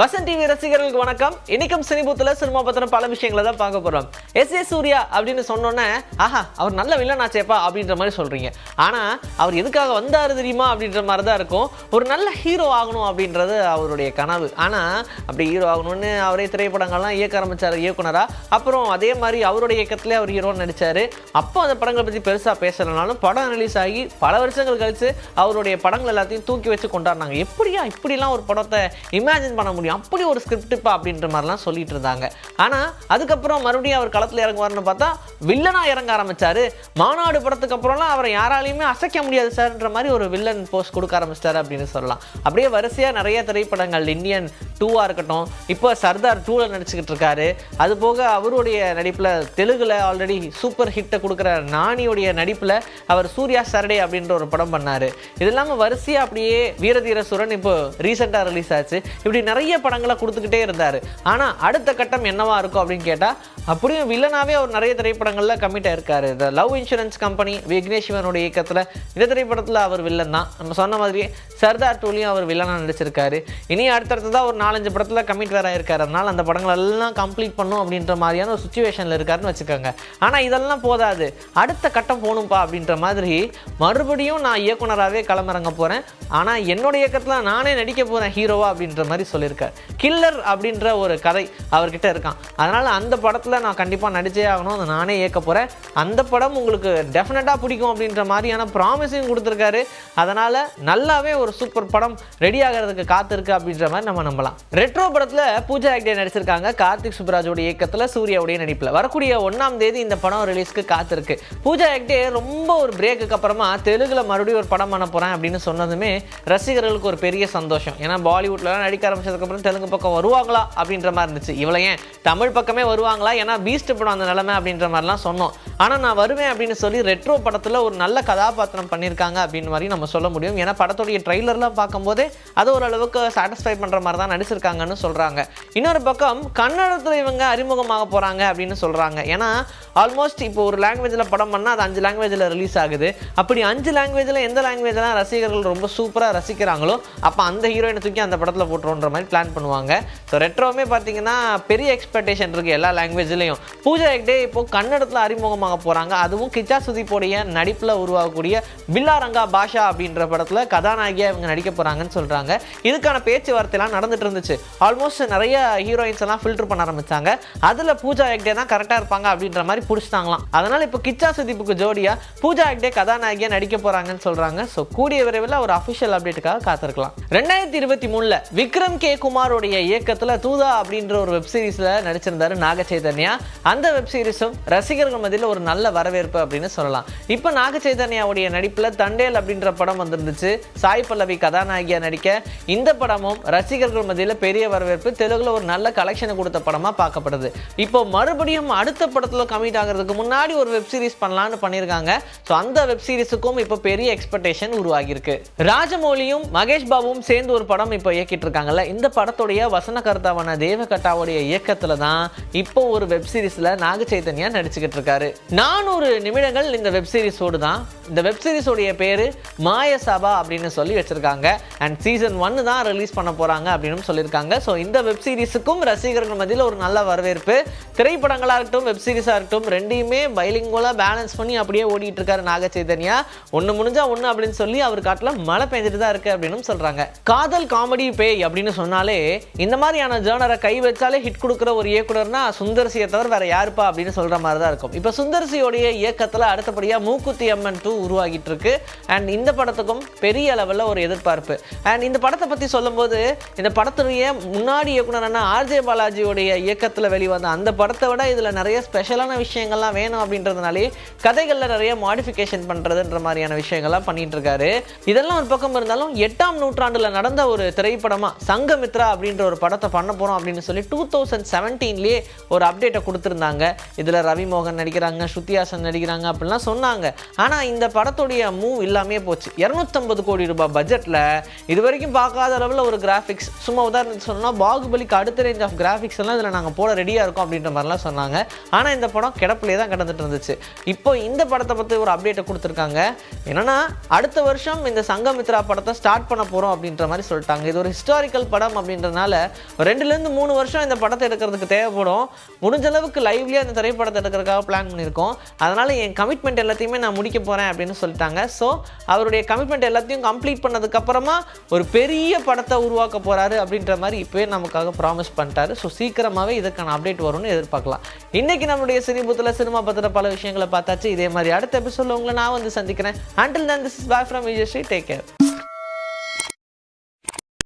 Vasan TV ரசிகர்களுக்கு வணக்கம். இன்னைக்கும் சினிபூத்தில் சினிமா பத்தின பல விஷயங்களை தான் பார்க்க போகிறோம் எஸ் ஏ சூர்யா அப்படின்னு சொன்னோன்னே ஆஹா அவர் நல்ல வில்லனாச்சேப்பா அப்படின்ற மாதிரி சொல்றீங்க. ஆனா அவர் எதுக்காக வந்தாரு தெரியுமா அப்படின்ற மாதிரி தான் இருக்கும். ஒரு நல்ல ஹீரோ ஆகணும் அப்படின்றது அவருடைய கனவு. ஆனா அப்படி ஹீரோ ஆகணும்னு அவரே திரைப்படங்கள்லாம் இயக்க ஆரம்பித்தார் இயக்குனரா. அப்புறம் அதே மாதிரி அவருடைய இயக்கத்திலே அவர் ஹீரோ நடித்தார் அப்போ அந்த படங்களை பத்தி பெருசாக பேசலைனாலும் படம் ரிலீஸ் ஆகி பல வருஷங்கள் கழிச்சு அவருடைய படங்கள் எல்லாத்தையும் தூக்கி வச்சு கொண்டாடினாங்க. எப்படியா இப்படிலாம் ஒரு படத்தை இமேஜின் பண்ண முடியும்? அப்படி ஒரு ஸ்கிரிப்டுப்பா அப்படின்ற மாதிரிலாம் சொல்லிட்டு இருந்தாங்க. ஆனால் அதுக்கப்புறம் மறுபடியும் அவர் களத்தில் இறங்குவார்னு பார்த்தா வில்லனா இறங்க ஆரம்பிச்சாரு. மாநாடு படத்துக்கு அப்புறம்லாம் அவரை யாராலையுமே அசைக்க முடியாது சார்ன்ற மாதிரி ஒரு வில்லன் போஸ்ட் கொடுக்க ஆரம்பிச்சிட்டாரு அப்படின்னு சொல்லலாம். அப்படியே வரிசையாக நிறைய திரைப்படங்கள் இந்தியன் டூவாக இருக்கட்டும் இப்போ சர்தார் டூவில் நடிச்சுக்கிட்டு இருக்காரு. அது போக அவருடைய நடிப்பில் தெலுங்கில் ஆல்ரெடி சூப்பர் ஹிட்டை கொடுக்குற நானியுடைய நடிப்பில் அவர் சூர்யா சரடே அப்படின்ற ஒரு படம் பண்ணார். இது இல்லாமல் வரிசையாக அப்படியே வீரதீர சுரன் இப்போ ரீசெண்டாக ரிலீஸ் ஆச்சு. இப்படி நிறைய படங்களை கொடுத்துக்கிட்டே இருந்தார். ஆனால் அடுத்த கட்டம் என்னவா இருக்கும் அப்படின்னு கேட்டால் அப்படியும் வில்லனாவே அவர் நிறைய திரைப்படங்களில் கம்மிட்டாக இருக்கார் இந்த லவ் இன்சூரன்ஸ் கம்பெனி விக்னேஷ் சிவனுடைய இயக்கத்தில் இந்த திரைப்படத்தில் அவர் வில்லன் தான். நம்ம சொன்ன மாதிரியே சர்தார் டூலையும் அவர் வில்லனாக நடிச்சிருக்காரு. இனி அடுத்தடுத்ததாக ஒரு நாலஞ்சு படத்தில் கமிட் வேற இருக்கார் அதனால் அந்த படங்கள் எல்லாம் கம்ப்ளீட் பண்ணும் அப்படின்ற மாதிரியான ஒரு சுச்சுவேஷனில் இருக்காருன்னு வச்சுக்கோங்க. ஆனால் இதெல்லாம் போதாது. அடுத்த கட்டம் போகணும்ப்பா அப்படின்ற மாதிரி மறுபடியும் நான் இயக்குனராகவே களமிறங்க போகிறேன் ஆனால் என்னோட இயக்கத்தில் நானே நடிக்க போகிறேன் ஹீரோவா அப்படின்ற மாதிரி சொல்லியிருக்கார். கில்லர் அப்படின்ற ஒரு கதை அவர்கிட்ட இருக்கான். அதனால் அந்த படத்தில் நான் கண்டிப்பாக நடிச்சே ஆகணும். அதை நானே இயக்க போகிறேன் அந்த படம் உங்களுக்கு டெஃபினட்டாக பிடிக்கும் அப்படின்ற மாதிரியான ப்ராமிஸையும் கொடுத்துருக்காரு. அதனால் நல்லாவே ஒரு சூப்பர் படம் ரெடி ஆகிறதுக்கு காத்திருக்கு அப்படின்ற மாதிரி நம்ம நம்பலாம். ரெட்ரோ படத்தில் பூஜா ஆக்டே நடிச்சிருக்காங்க. கார்த்திக் சுப்ராஜோட இயக்கத்தில் சூர்யாவுடைய நடிப்பில். வரக்கூடிய ஒன்றாம் தேதி இந்த படம் ரிலீஸ்க்கு காத்திருக்கு. பூஜா ஆக்டே ரொம்ப ஒரு பிரேக்குக்கு அப்புறமா தெலுங்கில் மறுபடியும் ஒரு படம் பண்ண போகிறேன் அப்படின்னு சொன்னதுமே ரசிகர்களுக்கு ஒரு பெரிய சந்தோஷம். ஏன்னா பாலிவுட்லலாம் நடிக்க ஆரம்பிச்சதுக்கப்புறம் தெலுங்கு பக்கம் வருவாங்களா அப்படின்ற மாதிரி இருந்துச்சு. இவ்வளோ ஏன் தமிழ் பக்கமே வருவாங்களா? ஏன்னா பீஸ்ட் படம் அந்த நிலைமை அப்படின்ற மாதிரிலாம் சொன்னோம். ஆனால் நான் வருவேன் அப்படின்னு சொல்லி ரெட்ரோ படத்தில் ஒரு நல்ல கதாபாத்திரம் பண்ணியிருக்காங்க அப்படின்னு மாதிரி நம்ம சொல்ல முடியும். ஏன்னா படத்துடைய ட்ரெய்லர்லாம் பார்க்கும்போதே அது ஓரளவுக்கு சாட்டிஸ்ஃபை பண்ணுற மாதிரி தான் நடிச்சிருக்காங்கன்னு சொல்கிறாங்க இன்னொரு பக்கம் கன்னடத்தில் இவங்க அறிமுகமாக போகிறாங்க அப்படின்னு சொல்கிறாங்க ஏன்னா ஆல்மோஸ்ட் இப்போ ஒரு லாங்குவேஜில் படம் பண்ணால் அது அஞ்சு லாங்குவேஜில் ரிலீஸ் ஆகுது. அப்படி அஞ்சு லாங்குவேஜில் எந்த லாங்குவேஜ்லாம் ரசிகர்கள் ரொம்ப சூப்பராக ரசிக்கிறாங்களோ அப்போ அந்த ஹீரோயினை தூக்கி அந்த படத்தில் போட்டுருன்ற மாதிரி பிளான் பிளான் பண்ணுவாங்க. ஸோ ரெட்ரோவுமே பார்த்தீங்கன்னா பெரிய எக்ஸ்பெக்டேஷன் இருக்குது எல்லா லாங்குவேஜ்லேயும் பூஜா ஹெக்டே இப்போது கன்னடத்தில் அறிமுகமாக போகிறாங்க அதுவும் கிச்சா சுதீப்போடைய நடிப்பில் உருவாகக்கூடிய பில்லாரங்கா பாஷா அப்படின்ற படத்தில் கதாநாயகியாக இவங்க நடிக்க போகிறாங்கன்னு சொல்கிறாங்க இதுக்கான பேச்சுவார்த்தைலாம் நடந்துட்டு இருந்துச்சு. ஆல்மோஸ்ட் நிறைய ஹீரோயின்ஸ் எல்லாம் ஃபில்டர் பண்ண ஆரம்பித்தாங்க அதில் பூஜா ஹெக்டே தான் கரெக்டாக இருப்பாங்க அப்படின்ற மாதிரி பிடிச்சிட்டாங்களாம். அதனால் இப்போ கிச்சா சுதீப்புக்கு ஜோடியாக பூஜா ஹெக்டே கதாநாயகியாக நடிக்க போகிறாங்கன்னு சொல்கிறாங்க ஸோ கூடிய விரைவில் ஒரு அஃபிஷியல் அப்டேட்டுக்காக காத்திருக்கலாம். ரெண்டாயிரத்தி இருபத்தி மூணில் விக்ரம் கே குமாரோடைய இயக்கத்தில் தூதா அப்படின்ற ஒரு வெப் சீரிஸில் நடிச்சிருந்தாரு நாக சைதன்யா அந்த வெப் சீரிஸும் ரசிகர்கள் மத்தியில் ஒரு நல்ல வரவேற்பு அப்படின்னு சொல்லலாம். இப்போ நாக சைதன்யாவுடைய நடிப்பில் தண்டேல் அப்படின்ற படம் வந்திருந்துச்சு. சாய் பல்லவி கதாநாயகியாக நடிக்க. இந்த படமும் ரசிகர்கள் மத்தியில் பெரிய வரவேற்பு தெலுங்கில் ஒரு நல்ல கலெக்ஷனை கொடுத்த படமாக பார்க்கப்படுது. இப்போ மறுபடியும் அடுத்த படத்தில் கமிட் ஆகிறதுக்கு முன்னாடி ஒரு வெப் சீரிஸ் பண்ணலான்னு பண்ணியிருக்காங்க ஸோ அந்த வெப் சீரிஸுக்கும் இப்போ பெரிய எக்ஸ்பெக்டேஷன் உருவாகியிருக்கு. ராஜமௌலியும் மகேஷ் பாபுவும் சேர்ந்து ஒரு படம் இப்போ இயக்கிட்டு இருக்காங்கல்ல இந்த படம் படத்துடைய வசன கர்த்தாவான தேவகட்டாவுடைய இயக்கத்தில் தான் இப்போ ஒரு வெப் சீரிஸில் நாக சைத்தன்யா நடிச்சுக்கிட்டு இருக்காரு. நானூறு நிமிடங்கள் இந்த வெப் சீரிஸோடு தான். இந்த வெப் சீரிஸோடைய பேரு மாயசபா அப்படின்னு சொல்லி வச்சிருக்காங்க. அண்ட் சீசன் ஒன்னு தான் ரிலீஸ் பண்ண போறாங்க அப்படின்னு சொல்லியிருக்காங்க. ஸோ இந்த வெப் சீரிஸுக்கும் ரசிகர்கள் மத்தியில் ஒரு நல்ல வரவேற்பு. திரைப்படங்களாக இருக்கட்டும் வெப் சீரிஸாக இருக்கட்டும் ரெண்டையுமே பைலிங்கோலாக பேலன்ஸ் பண்ணி அப்படியே ஓடிட்டு இருக்காரு நாக சைதன்யா. ஒன்று முடிஞ்சா ஒன்று அப்படின்னு சொல்லி அவர் காட்டில் மழை பெஞ்சிட்டு தான் இருக்கு அப்படின்னு சொல்கிறாங்க காதல் காமெடி பேய் அப்படின்னு சொன்னாலே இந்த மாதிரியான ஜேர்னரை கை வச்சாலே ஹிட் கொடுக்குற ஒரு இயக்குனர்னா சுந்தர்சியை தவிர வேற யாருப்பா அப்படின்னு சொல்ற மாதிரி தான் இருக்கும். இப்போ சுந்தர்சியோடைய இயக்கத்தில் அடுத்தபடியாக மூக்குத்தி அம்மன் டூ உருவாகிட்டு இருக்கு அண்ட் இந்த படத்துக்கும் பெரிய அளவில் ஒரு எதிர்பார்ப்பு. அண்ட் இந்த படத்தை பற்றி சொல்லும்போது இந்த படத்துடைய முன்னாடி இயக்குனரான ஆர்ஜே பாலாஜியோடைய இயக்கத்தில் வெளிவந்த அந்த படத்தை விட இதில் நிறைய ஸ்பெஷலான விஷயங்கள்லாம் வேணும் அப்படின்றதுனாலே கதைகளில் நிறைய மாடிஃபிகேஷன் பண்ணுறதுன்ற மாதிரியான விஷயங்கள்லாம் பண்ணிட்டு இருக்காரு இதெல்லாம் ஒரு பக்கம் இருந்தாலும் எட்டாம் நூற்றாண்டில் நடந்த ஒரு திரைப்படமாக சங்கமித்ரா அப்படின்ற ஒரு படத்தை பண்ண போகிறோம் அப்படின்னு சொல்லி டூ தௌசண்ட் செவன்டீன்லேயே ஒரு அப்டேட்டை கொடுத்துருந்தாங்க. இதில் ரவிமோகன் நடிக்கிறாங்க ஸ்ருத்திஹாசன் நடிக்கிறாங்க அப்படிலாம் சொன்னாங்க. ஆனால் இந்த படத்துடைய மூவ் இல்லாமே போச்சு. இரநூத்தம்பது கோடி ரூபாய் பட்ஜெட்டில் இது வரைக்கும் பார்க்காத அளவில் ஒரு கிராஃபிக்ஸ் சும்மா உதாரணத்துக்கு சொன்னால் பாகுபலிக்கு அடுத்த ரேஞ்ச் ஆஃப் கிராஃபிக்ஸ் எல்லாம் இதில் நாங்கள் போட ரெடியாக இருக்கோம் அப்படின்ற மாதிரிலாம் சொன்னாங்க. ஆனால் இந்த படம் கிடப்பிலே தான் கிடந்துட்டு இருந்துச்சு. இப்போ இந்த படத்தை பற்றி ஒரு அப்டேட்டை கொடுத்துருக்காங்க. என்னன்னா அடுத்த வருஷம் இந்த சங்கமித்ரா படத்தை ஸ்டார்ட் பண்ண போகிறோம் அப்படின்ற மாதிரி சொல்லிட்டாங்க. இது ஒரு ஹிஸ்டாரிக்கல் படம் அப்படின்னு அப்படின்றதுனால ஒரு ரெண்டுலேருந்து மூணு வருஷம் இந்த படத்தை எடுக்கிறதுக்கு தேவைப்படும். முடிஞ்ச அளவுக்கு லைவ்லேயே அந்த திரைப்படத்தை எடுக்கிறதுக்காக பிளான் பண்ணியிருக்கோம். அதனால் என் கமிட்மெண்ட் எல்லாத்தையுமே நான் முடிக்க போகிறேன் அப்படின்னு சொல்லிட்டாங்க. ஸோ அவருடைய கமிட்மெண்ட் எல்லாத்தையும் கம்ப்ளீட் பண்ணதுக்கப்புறமா ஒரு பெரிய படத்தை உருவாக்க போகிறாரு அப்படின்ற மாதிரி இப்போயே நமக்காக ப்ராமிஸ் பண்ணிட்டாரு. ஸோ சீக்கிரமாகவே இதுக்கான அப்டேட் வரும்னு எதிர்பார்க்கலாம். இன்றைக்கி நம்மளுடைய சினிபுத்தில் சினிமா பற்றின பல விஷயங்களை பார்த்தாச்சு. இதே மாதிரி அடுத்த எபிசோட உங்களை நான் வந்து சந்திக்கிறேன். Until then this is bye from Vijay Sri take care